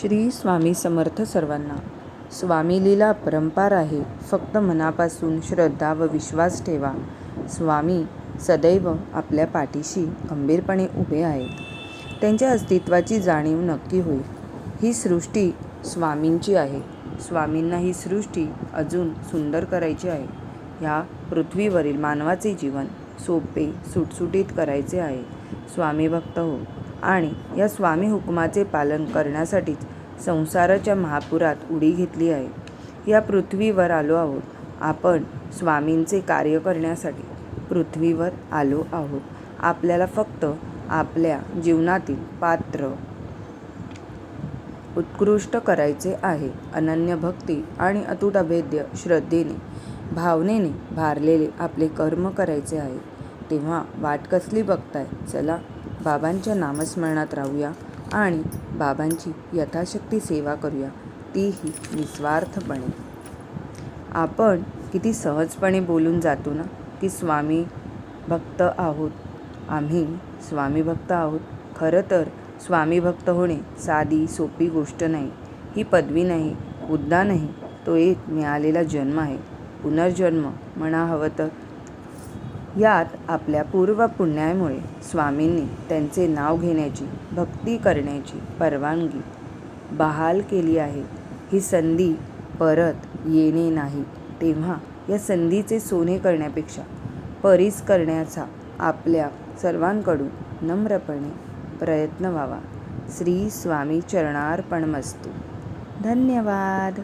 श्री स्वामी समर्थ सर्वांना. स्वामी लीला परंपार आहे. फक्त मनापासून श्रद्धा व विश्वास ठेवा. स्वामी सदैव आपल्या पाठीशी खंबीरपणे उभे आहेत. त्यांच्या अस्तित्वाची जाणीव नक्की होईल. ही सृष्टी स्वामींची आहे. स्वामींना ही सृष्टी अजून सुंदर करायची आहे. ह्या पृथ्वीवरील मानवाचे जीवन सोपे सुटसुटीत करायचे आहे. स्वामी भक्त हो. आणि या स्वामी हुकुमाचे पालन करण्यासाठीच संसाराच्या महापुरात उडी घेतली आहे. या पृथ्वीवर आलो आहोत. आपण स्वामींचे कार्य करण्यासाठी पृथ्वीवर आलो आहोत. आपल्याला फक्त आपल्या जीवनातील पात्र उत्कृष्ट करायचे आहे. अनन्य भक्ती आणि अतूट अभेद्य श्रद्धेने भावनेने भारलेले आपले कर्म करायचे आहे. तेव्हा वाट कसली बघताय? चला बाबांच्या नामस्मरणात राहूया आणि बाबांची यथाशक्ती सेवा करूया. तीही निस्वार्थपणे. आपण किती सहजपणे बोलून जातो ना की स्वामी भक्त आहोत. आम्ही स्वामी भक्त आहोत. खरं तर स्वामी भक्त होणे साधी सोपी गोष्ट नाही. ही पदवी नाही हुद्दा नाही. तो एक मिळालेला जन्म आहे. पुनर्जन्म म्हणा हवं तर. यात आपल्या पूर्व पुण्यामुळे स्वामींनी त्यांचे नाव घेण्याची भक्ती करण्याची परवानगी बहाल केली आहे. ही संधी परत येणे नाही. तेव्हा या संधीचे सोने करण्यापेक्षा परीस करण्याचा आपल्या सर्वांकडून नम्रपणे प्रयत्न व्हावा. श्री स्वामी चरणार्पण मस्तू धन्यवाद.